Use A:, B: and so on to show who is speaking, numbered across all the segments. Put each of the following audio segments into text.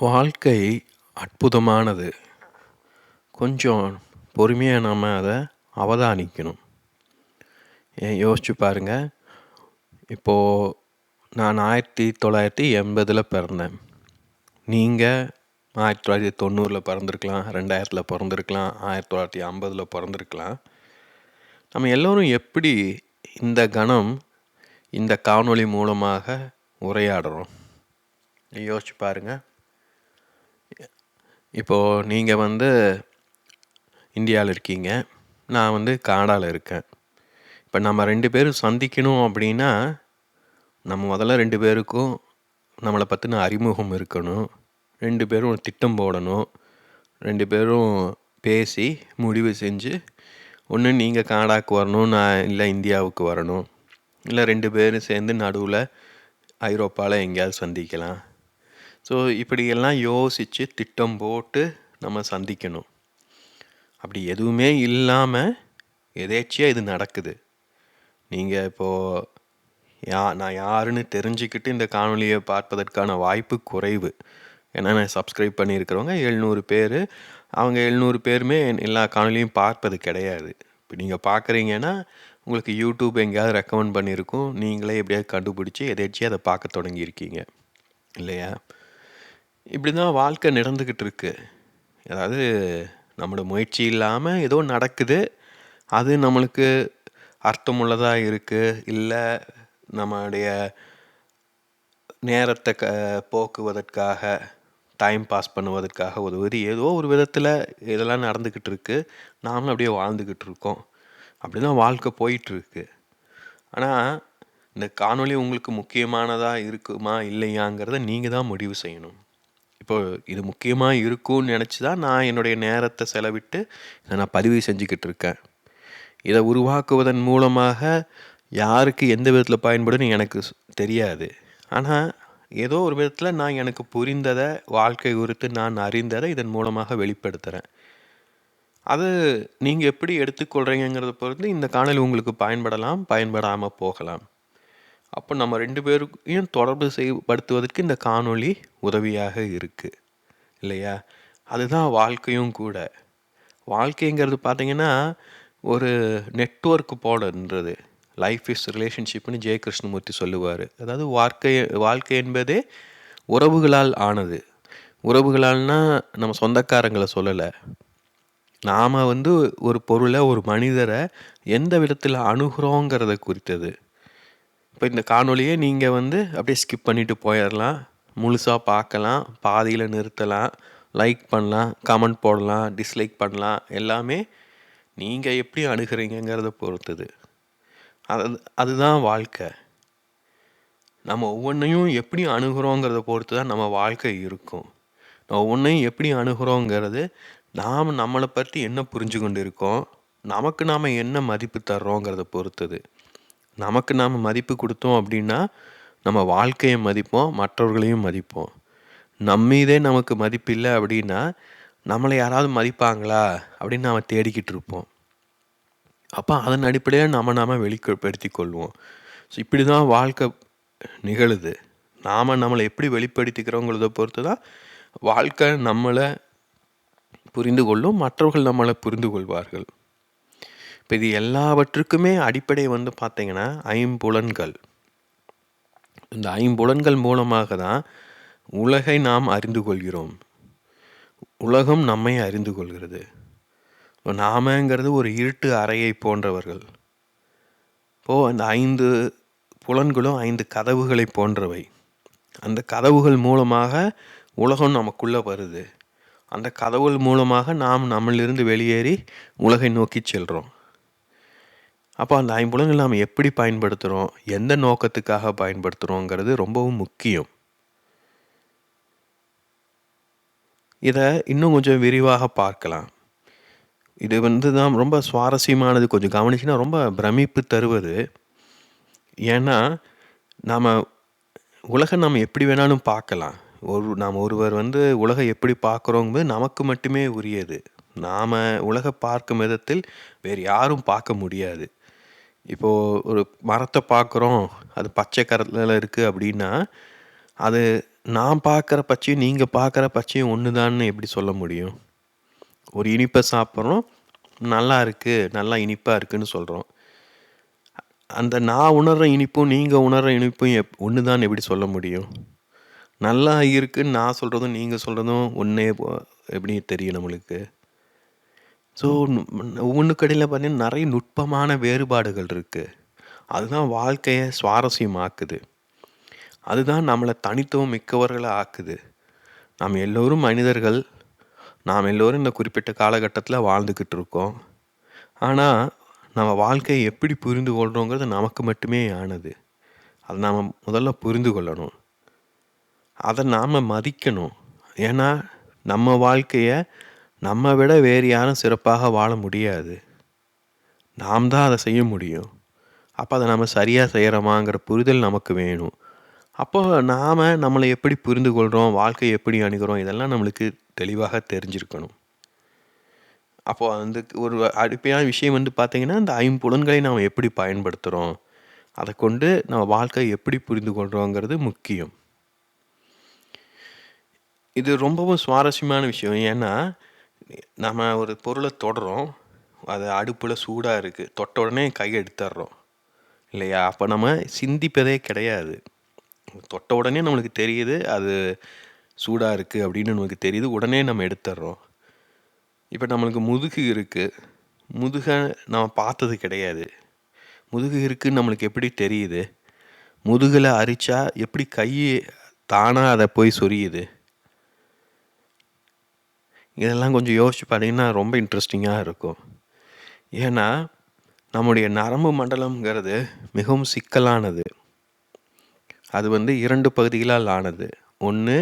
A: வாழ்க்கை அற்புதமானது. கொஞ்சம் பொறுமையாக நாம் அதை அவதானிக்கணும். ஏன் யோசிச்சு பாருங்கள் இப்போது நான் 1980ல பிறந்தேன். நீங்கள் ஆயிரத்தி தொள்ளாயிரத்தி தொண்ணூறில் பிறந்திருக்கலாம், 2000ல பிறந்திருக்கலாம், 1950ல பிறந்திருக்கலாம். நம்ம எல்லோரும் எப்படி இந்த கணம், இந்த காணொளி மூலமாக உரையாடுறோம்? யோசிச்சு பாருங்கள் இப்போது நீங்கள் வந்து இந்தியாவில் இருக்கீங்க. நான் வந்து காடாவில் இருக்கேன். இப்போ நம்ம ரெண்டு பேரும் சந்திக்கணும் அப்படின்னா, நம்ம முதல்ல ரெண்டு பேருக்கும் நம்மளை பற்றின அறிமுகம் இருக்கணும். ரெண்டு பேரும் ஒரு திட்டம் போடணும். ரெண்டு பேரும் பேசி முடிவு செஞ்சு, ஒன்று நீங்கள் கனடாக்கு வரணும், நான் இல்லை இந்தியாவுக்கு வரணும். இல்லை ரெண்டு பேரும் சேர்ந்து நடுவில் ஐரோப்பாவில் எங்கேயாவது சந்திக்கலாம். ஸோ இப்படியெல்லாம் யோசித்து திட்டம் போட்டு நம்ம சந்திக்கணும். அப்படி எதுவுமே இல்லாமல் எதேச்சியாக இது நடக்குது. நீங்கள் இப்போது யா நான் யாருன்னு தெரிஞ்சுக்கிட்டு இந்த காணொலியை பார்ப்பதற்கான வாய்ப்பு குறைவு. ஏன்னா நான் சப்ஸ்கிரைப் பண்ணியிருக்கிறவங்க எழுநூறு பேர் அவங்க 700 பேருமே எல்லா காணொலியும் பார்ப்பது கிடையாது. இப்போ நீங்கள் பார்க்குறீங்கன்னா, உங்களுக்கு யூடியூப் எங்கேயாவது ரெக்கமெண்ட் பண்ணியிருக்கும். நீங்களே எப்படியாவது கண்டுபிடிச்சி எதேச்சியாக அதை பார்க்க தொடங்கியிருக்கீங்க. இல்லையா? இப்படி தான் வாழ்க்கை நடந்துக்கிட்டு இருக்கு. அதாவது நம்மளோட முயற்சி இல்லாமல் ஏதோ நடக்குது. அது நம்மளுக்கு அர்த்தமுள்ளதாக இருக்குது இல்லை நம்மளுடைய நேரத்தை க போக்குவதற்காக, டைம் பாஸ் பண்ணுவதற்காக உதவுது. ஏதோ ஒரு விதத்தில் இதெல்லாம் நடந்துக்கிட்டு இருக்குது நாமளும் அப்படியே வாழ்ந்துக்கிட்டு இருக்கோம். அப்படி தான் வாழ்க்கை போயிட்டுருக்கு ஆனால் இந்த காணொளி உங்களுக்கு முக்கியமானதாக இருக்குமா? இல்லையாங்கிறத நீங்கள் தான் முடிவு செய்யணும். இப்போ இது முக்கியமாக இருக்கும்னு நினச்சி தான் நான் என்னுடைய நேரத்தை செலவிட்டு நான் பதிவு செஞ்சுக்கிட்டு இருக்கேன். இதை உருவாக்குவதன் மூலமாக யாருக்கு எந்த விதத்தில் பயன்படுன்னு எனக்கு தெரியாது. ஆனால் ஏதோ ஒரு விதத்தில் நான் எனக்கு புரிந்ததை வாழ்க்கை குறித்து நான் அறிந்ததை இதன் மூலமாக வெளிப்படுத்துகிறேன் அது நீங்கள் எப்படி எடுத்துக்கொள்கிறீங்கிறத பொறுத்து இந்த காணொலி உங்களுக்கு பயன்படலாம், பயன்படாமல் போகலாம். அப்போ நம்ம ரெண்டு பேருக்கையும் தொடர்பு செய்யப்படுத்துவதற்கு இந்த காணொளி உதவியாக இருக்குது இல்லையா? அதுதான் வாழ்க்கையும் கூட. வாழ்க்கைங்கிறது பார்த்தீங்கன்னா, ஒரு நெட்வொர்க் போலன்றது. லைஃப் இஸ் ரிலேஷன்ஷிப்னு ஜெய கிருஷ்ணமூர்த்தி சொல்லுவார் அதாவது வாழ்க்கை வாழ்க்கை என்பதே உறவுகளால் ஆனது. உறவுகளால்னா நம்ம சொந்தக்காரங்களை சொல்லலை நாம் வந்து ஒரு பொருளை ஒரு மனிதரை எந்த விதத்தில் அணுகிறோங்கிறத குறித்தது. இப்போ இந்த காணொலியை நீங்கள் வந்து அப்படியே ஸ்கிப் பண்ணிவிட்டு போயிடலாம் முழுசாக பார்க்கலாம். பாதியில் நிறுத்தலாம். லைக் பண்ணலாம். கமெண்ட் போடலாம். டிஸ்லைக் பண்ணலாம். எல்லாமே நீங்கள் எப்படி அணுகுறீங்கங்கிறத பொறுத்தது. அது அதுதான் வாழ்க்கை. நம்ம ஒவ்வொன்றையும் எப்படி அணுகிறோங்கிறத பொறுத்து தான் நம்ம வாழ்க்கை இருக்கும். நம்ம ஒவ்வொன்றையும் எப்படி அணுகிறோங்கிறது நாம் நம்மளை பற்றி என்ன புரிஞ்சு கொண்டு இருக்கோம்? நமக்கு நாம் என்ன மதிப்பு தர்றோங்கிறத பொறுத்தது. நமக்கு நாம் மதிப்பு கொடுத்தோம் அப்படின்னா, நம்ம வாழ்க்கையை மதிப்போம், மற்றவர்களையும் மதிப்போம். நம்மீதே நமக்கு மதிப்பு இல்லை அப்படின்னா, நம்மளை யாராவது மதிப்பாங்களா? அப்படின்னு நாம தேடிக்கிட்டு இருப்போம். அப்போ அதன் அடிப்படையாக நம்ம நாம் வெளிப்படுத்திக் கொள்வோம். ஸோ இப்படி தான் வாழ்க்கை நிகழுது. நாம் நம்மளை எப்படி வெளிப்படுத்திக்கிறோங்கிறத பொறுத்து தான் வாழ்க்கை நம்மளை புரிந்து கொள்ளும். மற்றவர்கள் நம்மளை புரிந்து கொள்வார்கள். இப்போ இது எல்லாவற்றுக்குமே அடிப்படை வந்து பார்த்திங்கன்னா ஐம்புலன்கள். இந்த ஐம்புலன்கள் மூலமாக தான் உலகை நாம் அறிந்து கொள்கிறோம். உலகம் நம்மை அறிந்து கொள்கிறது. நாமங்கிறது ஒரு இருட்டு அறையை போன்றவர்கள். இப்போது அந்த ஐந்து புலன்களும் ஐந்து கதவுகளை போன்றவை. அந்த கதவுகள் மூலமாக உலகம் நமக்குள்ளே வருது. அந்த கதவுகள் மூலமாக நாம் நம்மளிருந்து வெளியேறி உலகை நோக்கிச் செல்கிறோம் அப்போ அந்த ஐம்புலன்கள் நாம் எப்படி பயன்படுத்துகிறோம் எந்த நோக்கத்துக்காக பயன்படுத்துகிறோங்கிறது ரொம்பவும் முக்கியம். இதை இன்னும் கொஞ்சம் விரிவாக பார்க்கலாம். இது வந்து தான் ரொம்ப சுவாரஸ்யமானது. கொஞ்சம் கவனிச்சுன்னா ரொம்ப பிரமிப்பு தருவது. ஏன்னா, நாம் உலகம் நாம் எப்படி வேணாலும் பார்க்கலாம். ஒரு நாம் ஒருவர் வந்து உலகம் எப்படி பார்க்குறோங்கிறது நமக்கு மட்டுமே உரியது. நாம் உலக பார்க்கும் விதத்தில் வேறு யாரும் பார்க்க முடியாது. இப்போது ஒரு மரத்தை பார்க்குறோம். அது பச்சை கரத்தில் இருக்குது அப்படின்னா, அது நான் பார்க்குற பச்சையும் நீங்கள் பார்க்குற பச்சையும் ஒன்று எப்படி சொல்ல முடியும்? ஒரு இனிப்பை சாப்பிட்றோம் நல்லா இருக்குது நல்லா இனிப்பாக இருக்குன்னு சொல்கிறோம் அந்த நான் உணர்கிற இனிப்பும் நீங்கள் உணர்கிற இனிப்பும் எப் ஒன்று தான் எப்படி சொல்ல முடியும்? நல்லா இருக்குன்னு நான் சொல்கிறதும் நீங்கள் சொல்கிறதும் ஒன்றே எப்படி தெரியும் நம்மளுக்கு. ஸோ ஒவ்வொன்றுக்கு இடையில் பார்த்தீங்கன்னா நிறைய நுட்பமான வேறுபாடுகள் இருக்குது அதுதான் வாழ்க்கையை சுவாரஸ்யமாக்குது. அதுதான் நம்மளை தனித்துவம் மிக்கவர்களை ஆக்குது. நாம் எல்லோரும் மனிதர்கள். நாம் எல்லோரும் இந்த குறிப்பிட்ட காலகட்டத்தில் வாழ்ந்துக்கிட்டு இருக்கோம். ஆனால் நம்ம வாழ்க்கையை எப்படி புரிந்து கொள்கிறோங்கிறது நமக்கு மட்டுமே ஆனது. அதை நாம் முதல்ல புரிந்து கொள்ளணும். அதை நாம் மதிக்கணும். ஏன்னா நம்ம வாழ்க்கையை நம்ம விட வேறு யாரும் சிறப்பாக வாழ முடியாது. நாம் தான் அதை செய்ய முடியும். அப்போ அதை நம்ம சரியாக செய்கிறோமாங்கிற புரிதல் நமக்கு வேணும். அப்போ நாம் நம்மளை எப்படி புரிந்து கொள்கிறோம் வாழ்க்கையை எப்படி அணுகிறோம் இதெல்லாம் நம்மளுக்கு தெளிவாக தெரிஞ்சிருக்கணும். அப்போது அந்த ஒரு அடிப்படையான விஷயம் வந்து பார்த்திங்கன்னா இந்த ஐம்புலன்களை நாம் எப்படி பயன்படுத்துகிறோம் அதை கொண்டு நம்ம வாழ்க்கையை எப்படி புரிந்து கொள்கிறோங்கிறது முக்கியம். இது ரொம்பவும் சுவாரஸ்யமான விஷயம். ஏன்னா நம்ம ஒரு பொருளை தொடுறோம். அது அடுப்பில் சூடாக இருக்குது தொட்ட உடனே கை எடுத்துடுறோம் இல்லையா? அப்போ நம்ம சிந்திப்பதே கிடையாது. தொட்ட உடனே நம்மளுக்கு தெரியுது அது சூடாக இருக்குது அப்படின்னு நமக்கு தெரியுது. உடனே நம்ம எடுத்துடுறோம் இப்போ நம்மளுக்கு முதுகு இருக்குது முதுகை நம்ம பார்த்தது கிடையாது. முதுகு இருக்குதுன்னு நம்மளுக்கு எப்படி தெரியுது? முதுகில் அரிச்சா எப்படி கை தானாக அதை போய் சொரியுது? இதெல்லாம் கொஞ்சம் யோசிச்சு பார்த்தீங்கன்னா ரொம்ப இன்ட்ரெஸ்டிங்காக இருக்கும். ஏன்னா நம்முடைய நரம்பு மண்டலம்ங்கிறது மிகவும் சிக்கலானது. அது வந்து இரண்டு பகுதிகளால் ஆனது. ஒன்று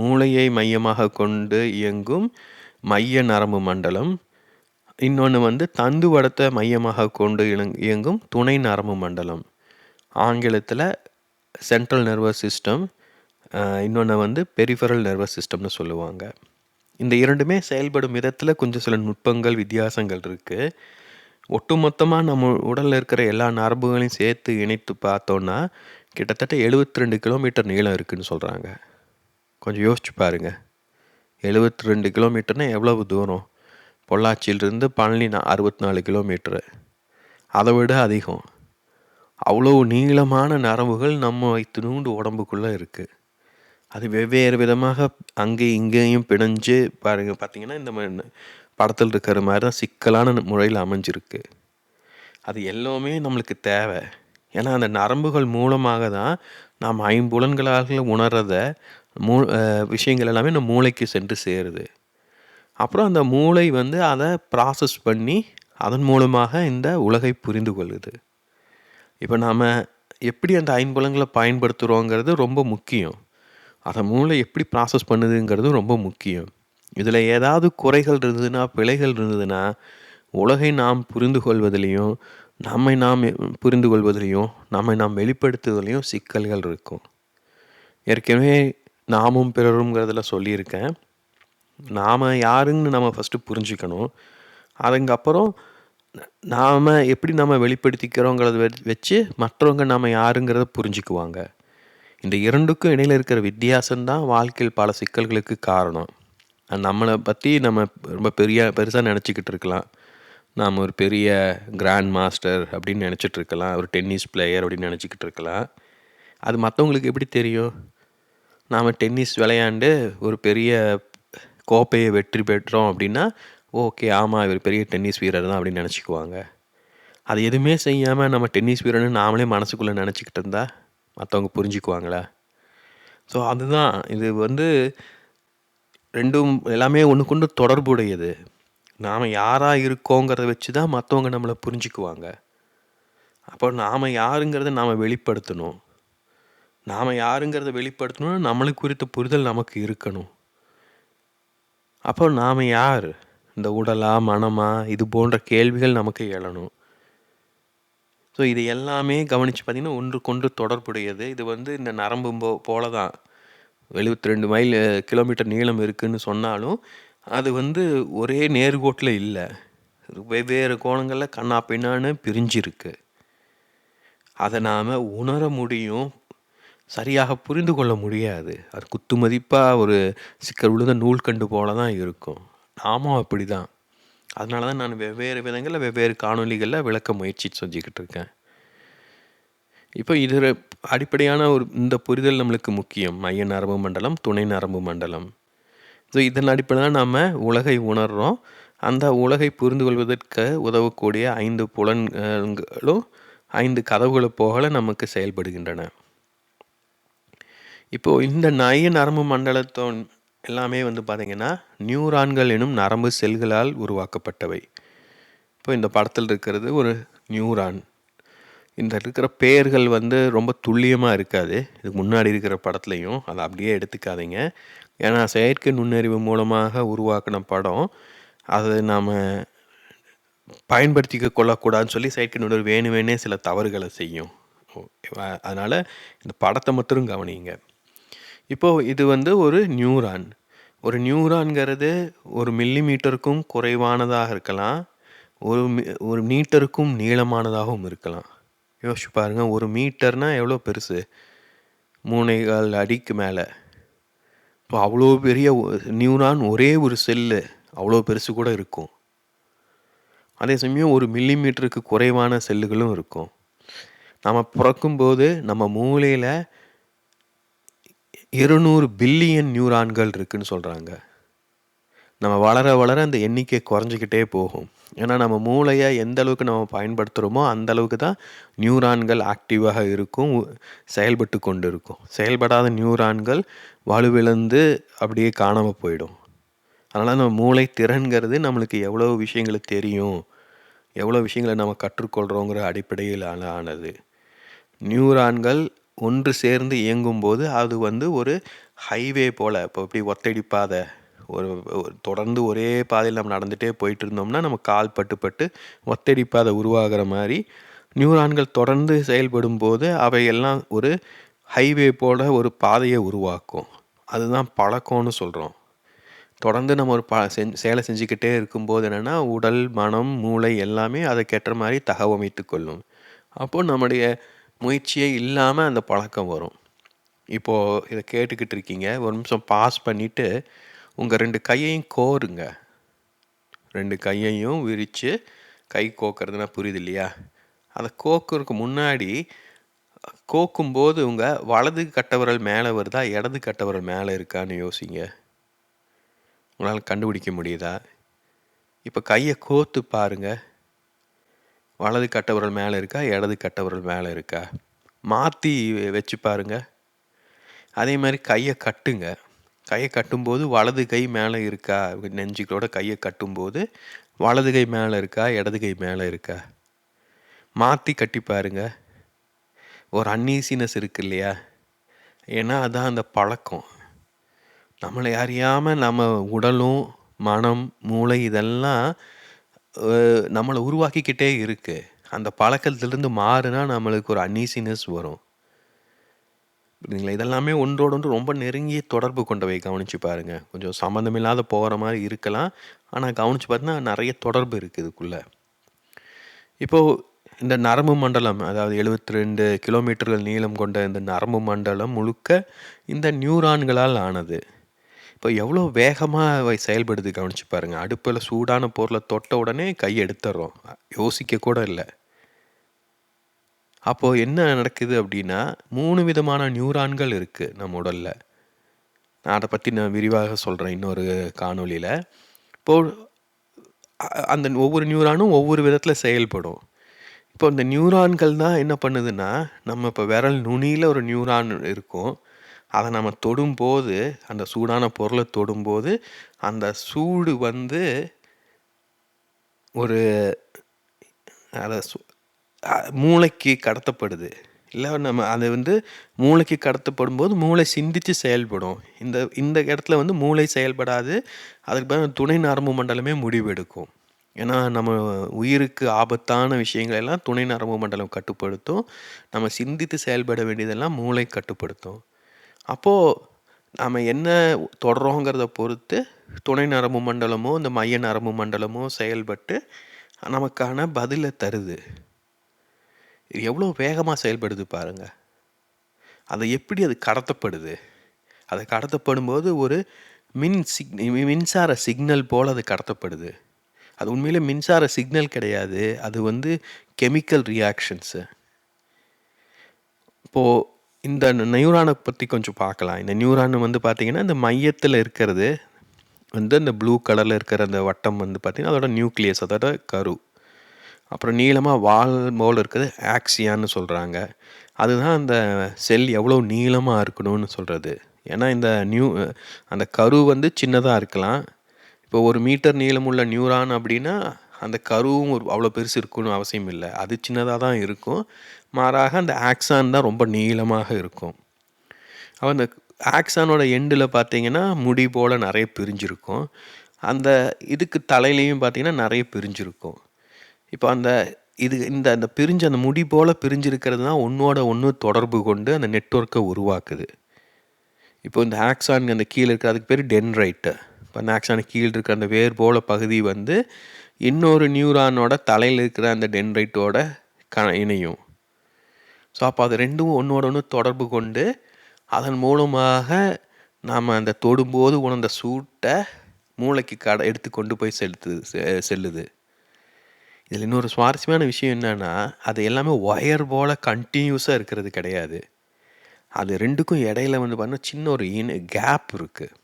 A: மூளையை மையமாக கொண்டு இயங்கும் மைய நரம்பு மண்டலம். இன்னொன்று வந்து தந்துவடத்தை மையமாக கொண்டு இயங்கும் துணை நரம்பு மண்டலம். ஆங்கிலத்தில் சென்ட்ரல் நர்வஸ் சிஸ்டம் இன்னொன்று வந்து பெரிஃபரல் நர்வஸ் சிஸ்டம்னு சொல்லுவாங்க. இந்த இரண்டுமே செயல்படும் விதத்தில் கொஞ்சம் சில நுட்பங்கள் வித்தியாசங்கள் இருக்குது ஒட்டுமொத்தமாக நம்ம உடலில் இருக்கிற எல்லா நரம்புகளையும் சேர்த்து இணைத்து பார்த்தோன்னா கிட்டத்தட்ட எழுபத்தி ரெண்டு கிலோமீட்டர் நீளம் இருக்குதுன்னு சொல்கிறாங்க கொஞ்சம் யோசிச்சு பாருங்கள் எழுபத்தி ரெண்டு கிலோமீட்டர்னால் எவ்வளவு தூரம்? பொள்ளாச்சியிலிருந்து பழனி அறுபத்தி நாலு கிலோமீட்டரு. அதை விட அதிகம். அவ்வளோ நீளமான நரம்புகள் நம்ம நூண்டு உடம்புக்குள்ளே இருக்குது அது வெவ்வேறு விதமாக அங்கே இங்கேயும் பிணைஞ்சு பாருங்க பார்த்தீங்கன்னா இந்த மாதிரி படத்தில் இருக்கிற மாதிரி தான் சிக்கலான முறையில் அமைஞ்சிருக்கு. அது எல்லாமே நம்மளுக்கு தேவை. ஏன்னா அந்த நரம்புகள் மூலமாக தான் நாம் ஐம்புலன்களாக உணர்கிறத மூ விஷயங்கள் எல்லாமே நம்ம மூளைக்கு சென்று சேருது. அப்புறம் அந்த மூளை வந்து அதை ப்ராசஸ் பண்ணி அதன் மூலமாக இந்த உலகை புரிந்து கொள்ளுது. இப்போ நாம் எப்படி அந்த ஐம்புலங்களை பயன்படுத்துகிறோங்கிறது ரொம்ப முக்கியம். அதை மூளை எப்படி ப்ராசஸ் பண்ணுதுங்கிறது ரொம்ப முக்கியம். இதில் ஏதாவது குறைகள் இருந்ததுன்னா பிழைகள் இருந்ததுன்னா உலகை நாம் புரிந்து கொள்வதிலையும் நம்மை நாம் புரிந்து கொள்வதிலையும் நம்மை நாம் வெளிப்படுத்துவதிலையும் சிக்கல்கள் இருக்கும். ஏற்கனவே நாமும் பிறருங்கிறதுல சொல்லியிருக்கேன். நாம் யாருன்னு நம்ம ஃபஸ்ட்டு புரிஞ்சுக்கணும். அதுக்கப்புறம் நாம் எப்படி நம்ம வெளிப்படுத்திக்கிறோங்கிறத வச்சு மற்றவங்க நம்ம யாருங்கிறத புரிஞ்சுக்குவாங்க. இந்த இரண்டுக்கும் இடையில் இருக்கிற வித்தியாசம்தான் வாழ்க்கையில் பல சிக்கல்களுக்கு காரணம். நம்மளை பற்றி நம்ம ரொம்ப பெரிய பெருசாக நினச்சிக்கிட்டு இருக்கலாம். நாம் ஒரு பெரிய கிராண்ட் மாஸ்டர் அப்படின்னு நினச்சிட்டு இருக்கலாம். ஒரு டென்னிஸ் பிளேயர் அப்படின்னு நினச்சிக்கிட்டு இருக்கலாம். அது மற்றவங்களுக்கு எப்படி தெரியும்? நாம் டென்னிஸ் விளையாண்டு ஒரு பெரிய கோப்பையை வெற்றி பெற்றோம் அப்படின்னா ஓகே ஆமாம் இவர் பெரிய டென்னிஸ் வீரர் தான் அப்படின்னு நினச்சிக்குவாங்க. அது எதுவுமே செய்யாமல் நம்ம டென்னிஸ் வீரர்னு நாமளே மனசுக்குள்ளே நினச்சிக்கிட்டு இருந்தால் மற்றவங்க புரிஞ்சுக்குவாங்களா? ஸோ அதுதான். இது வந்து ரெண்டும் எல்லாமே ஒன்று கொண்டு தொடர்புடையது. நாம் யாராக இருக்கோங்கிறத வச்சு தான் மற்றவங்க நம்மளை புரிஞ்சுக்குவாங்க. அப்போ நாம் யாருங்கிறத நாம் வெளிப்படுத்தணும். நாம் யாருங்கிறத வெளிப்படுத்தணும்னா நம்மளுக்கு குறித்த புரிதல் நமக்கு இருக்கணும். அப்போ நாம் யார்? இந்த உடலா மனமா இது போன்ற கேள்விகள் நமக்கு எழணும். ஸோ இது எல்லாமே கவனித்து பார்த்திங்கன்னா ஒன்று கொண்டு தொடர்புடையது. இது வந்து இந்த நரம்பு போ போல தான் எழுபத்தி ரெண்டு மைல் கிலோமீட்டர் நீளம் இருக்குதுன்னு சொன்னாலும் அது வந்து ஒரே நேர்கோட்டில் இல்லை. வெவ்வேறு கோணங்களில் கண்ணா பின்னான்னு பிரிஞ்சிருக்கு. அதை நாம் உணர முடியும். சரியாக புரிந்து கொள்ள முடியாது. அது குத்துமதிப்பாக ஒரு சிக்கல் விழுந்த நூல்கண்டு போல தான் இருக்கும். நாமும் அப்படி தான் அதனால தான் நான் வெவ்வேறு விதங்களில் வெவ்வேறு காணொலிகளில் விளக்க முயற்சி செஞ்சுக்கிட்டு இருக்கேன். இப்போ இதில் அடிப்படையான ஒரு இந்த புரிதல் நம்மளுக்கு முக்கியம். மைய நரம்பு மண்டலம், துணை நரம்பு மண்டலம். ஸோ இதன் அடிப்படையில் தான் உலகை உணர்கிறோம் அந்த உலகை புரிந்து கொள்வதற்கு உதவக்கூடிய ஐந்து புலன்களும் ஐந்து கதவுகளை போகல நமக்கு செயல்படுகின்றன. இப்போது இந்த நய நரம்பு மண்டலத்தோன் எல்லாமே வந்து பார்த்திங்கன்னா நியூரான்கள் எனும் நரம்பு செல்களால் உருவாக்கப்பட்டவை. இப்போ இந்த படத்தில் இருக்கிறது ஒரு நியூரான். இந்த இருக்கிற பெயர்கள் வந்து ரொம்ப துல்லியமாக இருக்காது. இதுக்கு முன்னாடி இருக்கிற படத்துலையும் அதை அப்படியே எடுத்துக்காதீங்க. ஏன்னா, செயற்கை நுண்ணறிவு மூலமாக உருவாக்கின படம். அது நாம் பயன்படுத்திக்க கொள்ளக்கூடாதுன்னு சொல்லி செயற்கை நுண்ணறிவு வேணும் வேணே சில தவறுகளை செய்யும். அதனால் இந்த படத்தை மட்டும் கவனியுங்க. இப்போது இது வந்து ஒரு நியூரான். ஒரு நியூரான்கிறது ஒரு மில்லிமீட்டருக்கும் குறைவானதாக இருக்கலாம். ஒரு ஒரு மீட்டருக்கும் நீளமானதாகவும் இருக்கலாம். யோசிச்சு பாருங்கள் ஒரு மீட்டர்னால் எவ்வளோ பெருசு? 3 1/4 அடிக்கு மேலே இப்போ அவ்வளோ பெரிய நியூரான் ஒரே ஒரு செல்லு. அவ்வளோ பெருசு கூட இருக்கும். அதே சமயம் ஒரு மில்லிமீட்டருக்கு குறைவான செல்லுகளும் இருக்கும். நம்ம பிறக்கும்போது நம்ம மூளையில் 200 பில்லியன் நியூரான்கள் இருக்குன்னு சொல்கிறாங்க நம்ம வளர, வளர அந்த எண்ணிக்கை குறைஞ்சிக்கிட்டே போகும். ஏன்னா, நம்ம மூளையை எந்த அளவுக்கு நம்ம பயன்படுத்துகிறோமோ அந்த அளவுக்கு தான் நியூரான்கள் ஆக்டிவாக இருக்கும். செயல்பட்டு கொண்டு இருக்கும். செயல்படாத நியூரான்கள் வலுவிழந்து அப்படியே காணாமல் போயிடும். அதனால் நம்ம மூளை திறன்கிறது நம்மளுக்கு எவ்வளோ விஷயங்கள தெரியும், எவ்வளோ விஷயங்கள நம்ம கற்றுக்கொள்கிறோங்கிற அடிப்படையில் ஆனது. நியூரான்கள் ஒன்று சேர்ந்து இயங்கும்போது, அது வந்து ஒரு ஹைவே போல் இப்போ எப்படி ஒத்தடி பாதை. ஒரு தொடர்ந்து ஒரே பாதையில் நம்ம நடந்துகிட்டே போயிட்டு இருந்தோம்னா, நம்ம கால் பட்டு, பட்டு ஒத்தடி பாதை உருவாகிற மாதிரி நியூரான்கள் தொடர்ந்து செயல்படும்போது, அவை எல்லாம் ஒரு ஹைவே போல் ஒரு பாதையை உருவாக்கும். அதுதான் பழக்கம்னு சொல்கிறோம் தொடர்ந்து நம்ம ஒரு ப செஞ் சேலை செஞ்சுக்கிட்டே இருக்கும்போது என்னென்னா உடல், மனம், மூளை எல்லாமே அதற்கேற்ற மாதிரி தகவமைத்து கொள்ளும். அப்போது நம்முடைய முயற்சியே இல்லாமல் அந்த பழக்கம் வரும். இப்போது இதை கேட்டுக்கிட்டு இருக்கீங்க. ஒரு நிமிஷம் பாஸ் பண்ணிவிட்டு உங்கள் ரெண்டு கையையும் கோருங்க. ரெண்டு கையையும் விரித்து கை கோக்கிறதுனா புரியுது இல்லையா? அதை கோக்குறதுக்கு முன்னாடி, கோக்கும்போது உங்கள் வலது கட்டவரல் மேலே வருதா? இடது கட்டவரல் மேலே இருக்கான்னு யோசிங்க. உங்களால் கண்டுபிடிக்க முடியுதா? இப்போ கையை கோத்து பாருங்கள் வலது கட்டவரல் மேலே இருக்கா? இடது கட்டவரல் மேலே இருக்கா? மாற்றி வச்சு பாருங்க. அதே மாதிரி கையை கட்டுங்க. கையை கட்டும்போது வலது கை மேலே இருக்கா? நெஞ்சுகளோட கையை கட்டும்போது, வலது கை மேலே இருக்கா? இடது கை மேலே இருக்கா? மாற்றி கட்டி பாருங்க. ஒரு அன்ஈசினஸ் இருக்கு இல்லையா? ஏன்னா, அதான் அந்த பழக்கம். நம்மளை அறியாமல் நம்ம உடலும், மனம், மூளை இதெல்லாம் நம்மளை உருவாக்கிக்கிட்டே இருக்கு. அந்த பழக்கத்திலிருந்து மாறுனா நம்மளுக்கு ஒரு அன்னீசினஸ் வரும். புரியுதுங்களா? இதெல்லாமே ஒன்றோடு ஒன்று ரொம்ப நெருங்கிய தொடர்பு கொண்டவை. கவனிச்சு பாருங்க. கொஞ்சம் சம்மந்தமில்லாத போகிற மாதிரி இருக்கலாம். ஆனால் கவனிச்சு பார்த்தீங்கன்னா, நிறைய தொடர்பு இருக்குது இதுக்குள்ளே இப்போது இந்த நரம்பு மண்டலம், அதாவது 72 கிலோமீட்டர்கள் நீளம் கொண்ட இந்த நரம்பு மண்டலம் முழுக்க இந்த நியூரான்களால் ஆனது. இப்போ எவ்வளோ வேகமாக செயல்படுது கவனிச்சு பாருங்க. அடுப்பில் சூடான பொருளை தொட்ட உடனே கை எடுத்துடுறோம் யோசிக்க கூட இல்லை அப்போது என்ன நடக்குது அப்படின்னா, மூணு விதமான நியூரான்கள் இருக்குது நம்ம உடலில் நான் அதை பற்றி நான் விரிவாக சொல்கிறேன் இன்னொரு காணொலியில் இப்போது அந்த ஒவ்வொரு நியூரானும் ஒவ்வொரு விதத்தில் செயல்படும். இப்போ இந்த நியூரான்கள் தான் என்ன பண்ணுதுன்னா, நம்ம இப்போ விரல் நுனியில் ஒரு நியூரான் இருக்கும். அதை நம்ம தொடும்போது, அந்த சூடான பொருளை தொடும்போது, அந்த சூடு வந்து ஒரு அதை மூளைக்கு கடத்தப்படுது. இல்லை நம்ம அது வந்து மூளைக்கு கடத்தப்படும்போது, மூளை சிந்தித்து செயல்படும். இந்த இந்த இடத்துல வந்து மூளை செயல்படாது. அதுக்கு பிறகு துணை நரம்பு மண்டலமே முடிவெடுக்கும். ஏன்னா, நம்ம உயிருக்கு ஆபத்தான விஷயங்கள எல்லாம் துணை நரம்பு மண்டலம் கட்டுப்படுத்தும். நம்ம சிந்தித்து செயல்பட வேண்டியதெல்லாம் மூளை கட்டுப்படுத்தும். அப்போது நாம் என்ன தொடுறோங்கிறத பொறுத்து, துணை நரம்பு மண்டலமோ, இந்த மைய நரம்பு மண்டலமோ செயல்பட்டு, நமக்கான பதிலை தருது. இது எவ்வளோ வேகமாக செயல்படுது பாருங்கள் அதை எப்படி அது கடத்தப்படுது? அது கடத்தப்படும்போது ஒரு மின் சிக் மின்சார சிக்னல் போல் அது கடத்தப்படுது. அது உண்மையிலே மின்சார சிக்னல் கிடையாது. அது வந்து கெமிக்கல் ரியாக்ஷன்ஸு. இப்போது இந்த நியூரானை பற்றி கொஞ்சம் பார்க்கலாம். இந்த நியூரான் வந்து பார்த்திங்கன்னா இந்த மையத்தில் இருக்கிறது வந்து அந்த ப்ளூ கலரில் இருக்கிற அந்த வட்டம் வந்து பார்த்திங்கன்னா அதோட நியூக்ளியஸ் அதோட கரு. அப்புறம் நீளமாக வால் போல் இருக்கிறது ஆக்சியான்னு சொல்கிறாங்க அதுதான் அந்த செல் எவ்வளோ நீளமாக இருக்கணும்னு சொல்கிறது ஏன்னா இந்த நியூ அந்த கரு வந்து சின்னதாக இருக்கலாம். இப்போ ஒரு மீட்டர் நீளமுள்ள நியூரான் அப்படின்னா அந்த கருவும் ஒரு அவ்வளோ பெருசு இருக்கணும்னு அவசியம் இல்லை. அது சின்னதாக தான் இருக்கும். மாறாக அந்த ஆக்சான் தான் ரொம்ப நீளமாக இருக்கும். அப்போ அந்த ஆக்சானோட எண்டில் பார்த்தீங்கன்னா முடி போல் நிறைய பிரிஞ்சிருக்கும். அந்த இதுக்கு தலையிலையும் பார்த்தீங்கன்னா நிறைய பிரிஞ்சிருக்கும். இப்போ அந்த இது இந்த அந்த பிரிஞ்சு அந்த முடி போல் பிரிஞ்சிருக்கிறது தான் ஒன்றோட ஒன்று தொடர்பு கொண்டு அந்த நெட்ஒர்க்கை உருவாக்குது. இப்போ இந்த ஆக்சான் அந்த கீழே இருக்கிற அதுக்கு பேர் டென்ரைட்டு இப்போ அந்த ஆக்சான் கீழே இருக்கிற அந்த வேர் போல பகுதி வந்து இன்னொரு நியூரானோட தலையில் இருக்கிற அந்த டென்ரைட்டோட க இணையும். ஸோ அப்போ அது ரெண்டும் ஒன்றோட ஒன்று தொடர்பு கொண்டு அதன் மூலமாக நாம் அந்த தொடும்போது உணர்ந்த சூட்டை மூளைக்கு கடை எடுத்து கொண்டு போய் செலுத்துது செல்லுது. இதில் இன்னொரு சுவாரஸ்யமான விஷயம் என்னென்னா அது எல்லாமே ஒயர் போல் கண்டினியூஸாக இருக்கிறது கிடையாது. அது ரெண்டுக்கும் இடையில வந்து பார்த்தீங்கன்னா சின்ன ஒரு இன் கேப் இருக்குது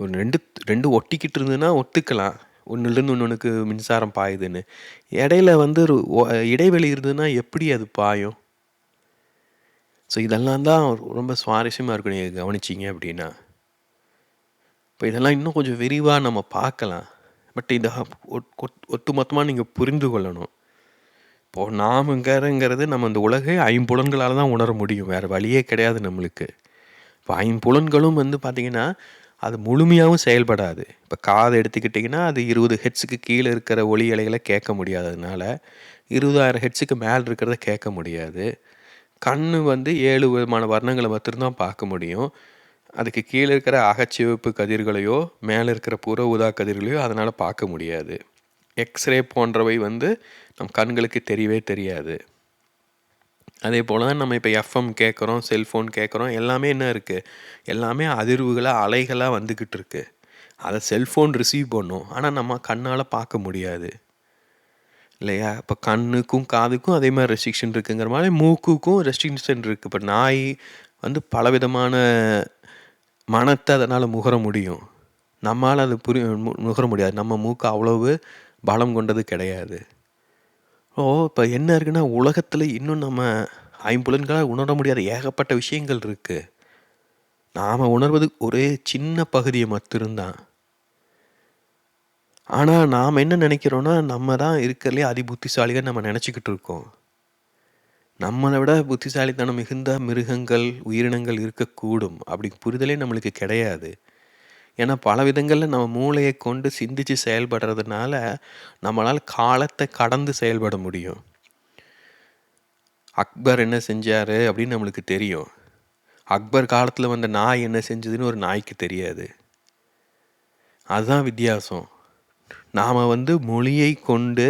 A: ஒரு ரெண்டு ரெண்டு ஒட்டிக்கிட்டு இருந்ததுன்னா ஒத்துக்கலாம். ஒன்றுலேருந்து ஒன்று மின்சாரம் பாயுதுன்னு. இடையில வந்து ஒரு இடைவெளி இருந்ததுன்னா எப்படி அது பாயும்? ஸோ இதெல்லாம் தான் ரொம்ப சுவாரஸ்யமாக இருக்கும் நீங்கள் கவனிச்சிங்க அப்படின்னா. இப்போ இதெல்லாம் இன்னும் கொஞ்சம் விரிவாக நம்ம பார்க்கலாம். பட் இதை ஒட்டு மொத்தமாக நீங்கள் புரிந்து கொள்ளணும். இப்போது நாமங்கிறங்கிறது நம்ம இந்த உலகை ஐம்புலன்களால் தான் உணர முடியும். வேறு வழியே கிடையாது நம்மளுக்கு. இப்போ ஐம்புலன்களும் வந்து பார்த்திங்கன்னா அது முழுமையாகவும் செயல்படாது. இப்போ காதை எடுத்துக்கிட்டிங்கன்னா அது இருபது ஹெட்ஸுக்கு கீழே இருக்கிற ஒளி அலைகளை கேட்க முடியாததுனால இருபதாயிரம் ஹெட்ஸுக்கு மேலே இருக்கிறத கேட்க முடியாது. கண் வந்து ஏழு விதமான வர்ணங்களை மட்டும்தான் பார்க்க முடியும். அதுக்கு கீழே இருக்கிற அகச்சிவப்பு கதிர்களையோ மேலே இருக்கிற புற ஊதா கதிர்களையோ அதனால் பார்க்க முடியாது. எக்ஸ்ரே போன்றவை வந்து நம் கண்களுக்கு தெரியவே தெரியாது. அதே போல் தான் நம்ம இப்போ எஃப்எம் கேட்குறோம் செல்ஃபோன் கேட்குறோம் எல்லாமே என்ன இருக்குது எல்லாமே அதிர்வுகளாக அலைகளாக வந்துக்கிட்டு இருக்குது அதை செல்ஃபோன் ரிசீவ் பண்ணும். ஆனால் நம்ம கண்ணால் பார்க்க முடியாது. இல்லையா? இப்போ கண்ணுக்கும் காதுக்கும் அதே மாதிரி ரெஸ்ட்ரிக்ஷன் இருக்குங்கிற மாதிரி மூக்குக்கும் ரெஸ்ட்ரிக்ஷன் இருக்குது இப்போ நாய் வந்து பலவிதமான மனத்தை அதனால் முகர முடியும். நம்மளால் அது புரி முகர முடியாது. நம்ம மூக்கு அவ்வளவு பலம் கொண்டது கிடையாது. ஓ இப்போ என்ன இருக்குன்னா உலகத்தில் இன்னும் நம்ம ஐம்புலன்களால் உணர முடியாத ஏகப்பட்ட விஷயங்கள் இருக்குது நாம் உணர்வது ஒரே சின்ன பகுதியை மட்டும்தான். ஆனால் நாம் என்ன நினைக்கிறோன்னா நம்ம தான் இருக்கிறதுலே அதிபுத்திசாலிகள் நம்ம நினச்சிக்கிட்டு இருக்கோம். நம்மளை விட புத்திசாலித்தனம் மிகுந்த மிருகங்கள் உயிரினங்கள் இருக்கக்கூடும். அப்படி புரிதலே நம்மளுக்கு கிடையாது. ஏன்னா பல விதங்களில் நம்ம மூளையை கொண்டு சிந்திச்சு செயல்படுறதுனால நம்மளால் காலத்தை கடந்து செயல்பட முடியும். அக்பர் என்ன செஞ்சார் அப்படின்னு நம்மளுக்கு தெரியும். அக்பர் காலத்தில் வந்த நாய் என்ன செஞ்சதுன்னு ஒரு நாய்க்கு தெரியாது. அதுதான் வித்தியாசம். நாம் வந்து மொழியை கொண்டு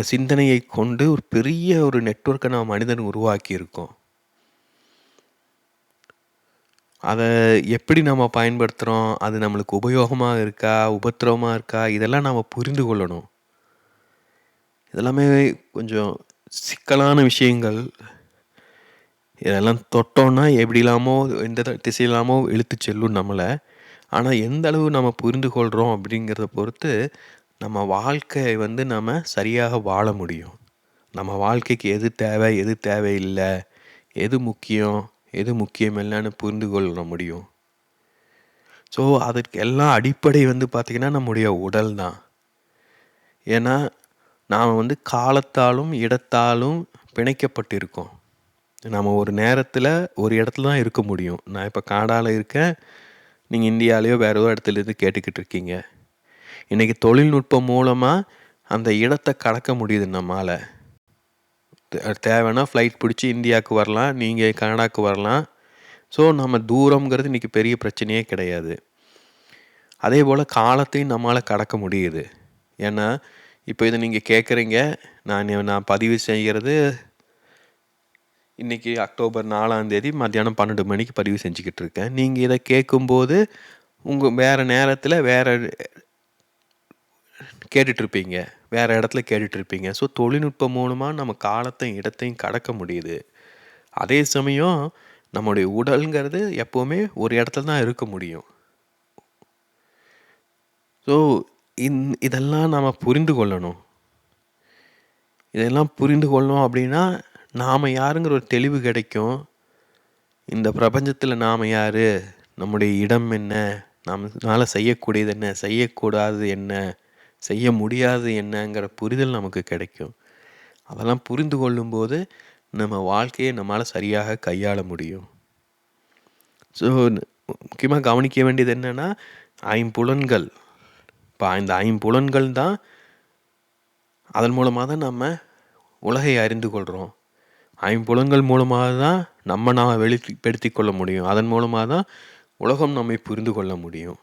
A: சிந்தனையை கொண்டு ஒரு பெரிய ஒரு நெட்ஒர்க்கை நாம் மனிதன் உருவாக்கியிருக்கோம். அதை எப்படி நம்ம பயன்படுத்துகிறோம் அது நம்மளுக்கு உபயோகமாக இருக்கா? உபத்திரவமாக இருக்கா? இதெல்லாம் நாம் புரிந்து கொள்ளணும். இதெல்லாமே கொஞ்சம் சிக்கலான விஷயங்கள். இதெல்லாம் தொட்டோன்னா எப்படி இல்லாமோ எந்த திசையிலாமோ இழுத்து செல்லும் நம்மளை. ஆனால் எந்த அளவு நம்ம புரிந்து கொள்கிறோம் அப்படிங்கிறத பொறுத்து நம்ம வாழ்க்கையை வந்து நம்ம சரியாக வாழ முடியும். நம்ம வாழ்க்கைக்கு எது தேவை எது தேவையில்லை எது முக்கியம் எது முக்கியம் இல்லைன்னு புரிந்து கொள்ள முடியும். ஸோ அதற்கு எல்லாம் அடிப்படை வந்து பார்த்திங்கன்னா நம்முடைய உடல் தான். ஏன்னா நாம் வந்து காலத்தாலும் இடத்தாலும் பிணைக்கப்பட்டிருக்கோம். நம்ம ஒரு நேரத்தில் ஒரு இடத்துல தான் இருக்க முடியும். நான் இப்போ காடால் இருக்கேன். நீங்கள் இந்தியாலேயோ வேறு ஏதோ இடத்துலேருந்து கேட்டுக்கிட்டு இருக்கீங்க. இன்றைக்கி தொழில்நுட்பம் மூலமாக அந்த இடத்தை கடக்க முடியுது நம்மால். தேவைன்னா ஃப்ளைட் பிடிச்சி இந்தியாவுக்கு வரலாம் நீங்கள் கனடாவுக்கு வரலாம். ஸோ நம்ம தூரங்கிறது இன்றைக்கி பெரிய பிரச்சனையே கிடையாது. அதே போல் காலத்தையும் நம்மளால் கடக்க முடியுது. ஏன்னா இப்போ இதை நீங்கள் கேட்குறீங்க நான் நான் பதிவு செய்கிறது இன்றைக்கி அக்டோபர் நாலாந்தேதி மத்தியானம் பன்னெண்டு மணிக்கு பதிவு செஞ்சுக்கிட்டு இருக்கேன். நீங்கள் இதை கேட்கும்போது உங்கள் வேறு நேரத்தில் வேறு கேட்டுட்ருப்பீங்க வேறு இடத்துல கேட்டுட்ருப்பீங்க ஸோ தொழில்நுட்பம் மூலமாக நம்ம காலத்தையும் இடத்தையும் கடக்க முடியுது. அதே சமயம் நம்முடைய உடலுங்கிறது எப்போவுமே ஒரு இடத்துல தான் இருக்க முடியும். ஸோ இந் இதெல்லாம் நம்ம புரிந்து கொள்ளணும். இதெல்லாம் புரிந்து கொள்ளணும் அப்படின்னா நாம் யாருங்கிற ஒரு தெளிவு கிடைக்கும். இந்த பிரபஞ்சத்தில் நாம் யார்? நம்முடைய இடம் என்ன? நம்மளால் செய்யக்கூடியது என்ன? செய்யக்கூடாது என்ன? செய்ய முடியாது என்னங்கிற புரிதல் நமக்கு கிடைக்கும். அதெல்லாம் புரிந்து கொள்ளும்போது நம்ம வாழ்க்கையை நம்மளால் சரியாக கையாள முடியும். ஸோ முக்கியமாக கவனிக்க வேண்டியது என்னென்னா ஐம்புலன்கள். இப்போ இந்த ஐம்புலன்கள் தான் அதன் மூலமாக தான் நம்ம உலகை அறிந்து கொள்கிறோம் ஐம்புலன்கள் மூலமாக தான் நம்ம நாம் வெளிப்படுத்தி கொள்ள முடியும். அதன் மூலமாக தான் உலகம் நம்மை புரிந்து கொள்ள முடியும்.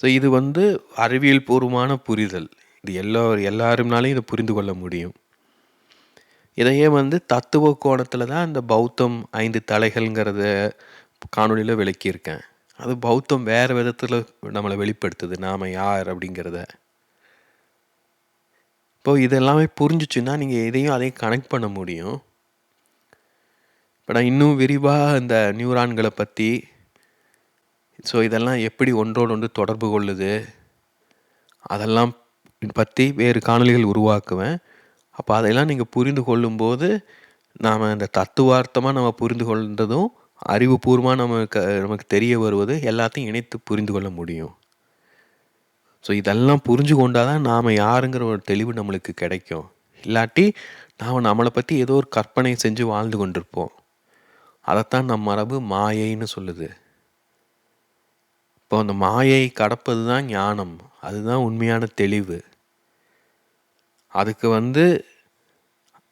A: ஸோ இது வந்து அறிவியல் பூர்வமான புரிதல். இது எல்லா எல்லாருனாலையும் இதை புரிந்து கொள்ள முடியும். இதையே வந்து தத்துவ கோணத்தில் தான் இந்த பௌத்தம் ஐந்து தலைகள்ங்கிறத காணொலியில் விளக்கியிருக்கேன். அது பௌத்தம் வேறு விதத்தில் நம்மளை வெளிப்படுத்துது நாம் யார் அப்படிங்கிறத. இப்போ இதெல்லாமே புரிஞ்சிச்சுன்னா நீங்கள் எதையும் அதையும் கனெக்ட் பண்ண முடியும். இப்போ நான் இன்னும் விரிவாக இந்த நியூரான்களை பற்றி ஸோ இதெல்லாம் எப்படி ஒன்றோடு ஒன்று தொடர்பு கொள்ளுது? அதெல்லாம் பற்றி வேறு காணொலிகள் உருவாக்குவேன். அப்போ அதையெல்லாம் நீங்கள் புரிந்து கொள்ளும்போது நாம் இந்த தத்துவார்த்தமாக நம்ம புரிந்து கொள்றதும் அறிவுபூர்வமாக நமக்கு நமக்கு தெரிய வருவது எல்லாத்தையும் இணைத்து புரிந்து கொள்ள முடியும். ஸோ இதெல்லாம் புரிஞ்சு கொண்டால் தான் நாம் யாருங்கிற ஒரு தெளிவு நம்மளுக்கு கிடைக்கும். இல்லாட்டி நாம் நம்மளை பற்றி ஏதோ ஒரு கற்பனை செஞ்சு வாழ்ந்து கொண்டிருப்போம். அதைத்தான் நம் மரபு மாயைன்னு சொல்லுது. இப்போ அந்த மாயை கடப்பது தான் ஞானம். அதுதான் உண்மையான தெளிவு. அதுக்கு வந்து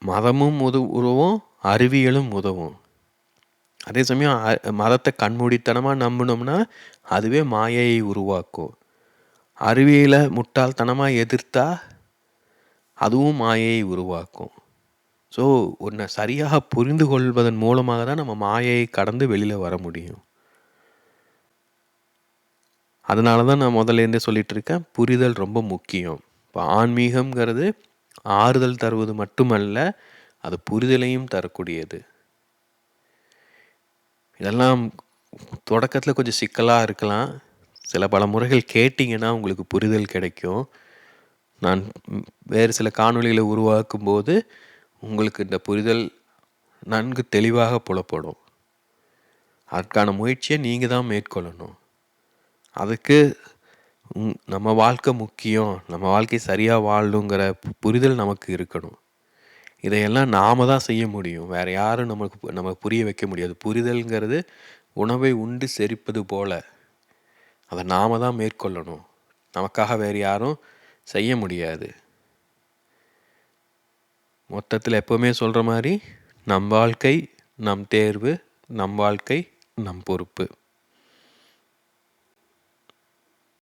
A: மதமும் உத உதவும் அறிவியலும் உதவும். அதே சமயம் மதத்தை கண்மூடித்தனமாக நம்பினோம்னா அதுவே மாயையை உருவாக்கும். அறிவியலை முட்டாள்தனமாக எதிர்த்தா அதுவும் மாயையை உருவாக்கும். ஸோ ஒன்றை சரியாக புரிந்து கொள்வதன் மூலமாக தான் நம்ம மாயையை கடந்து வெளியில் வர முடியும். அதனால தான் நான் முதல்லேருந்தே சொல்லிகிட்டு இருக்கேன் புரிதல் ரொம்ப முக்கியம். இப்போ ஆன்மீகம்ங்கிறது ஆறுதல் தருவது மட்டுமல்ல அது புரிதலையும் தரக்கூடியது. இதெல்லாம் தொடக்கத்தில் கொஞ்சம் சிக்கலாக இருக்கலாம். சில பல முறைகள் கேட்டிங்கன்னா உங்களுக்கு புரிதல் கிடைக்கும். நான் வேறு சில காணொலிகளை உருவாக்கும் போது உங்களுக்கு இந்த புரிதல் நன்கு தெளிவாக புலப்படும். அதற்கான முயற்சியை நீங்கள் தான் மேற்கொள்ளணும். அதுக்கு நம்ம வாழ்க்கை முக்கியம். நம்ம வாழ்க்கை சரியாக வாழணுங்கிற புரிதல் நமக்கு இருக்கணும். இதையெல்லாம் நாம தான் செய்ய முடியும். வேறு யாரும் நமக்கு நம்ம புரிய வைக்க முடியாது. புரிதல்ங்கிறது உணவை உண்டு செரிப்பது போல். அதை நாம தான் மேற்கொள்ளணும். நமக்காக வேறு யாரும் செய்ய முடியாது. மொத்தத்தில் எப்போவுமே சொல்கிற மாதிரி நம் வாழ்க்கை நம் தேர்வு நம் வாழ்க்கை நம் பொறுப்பு.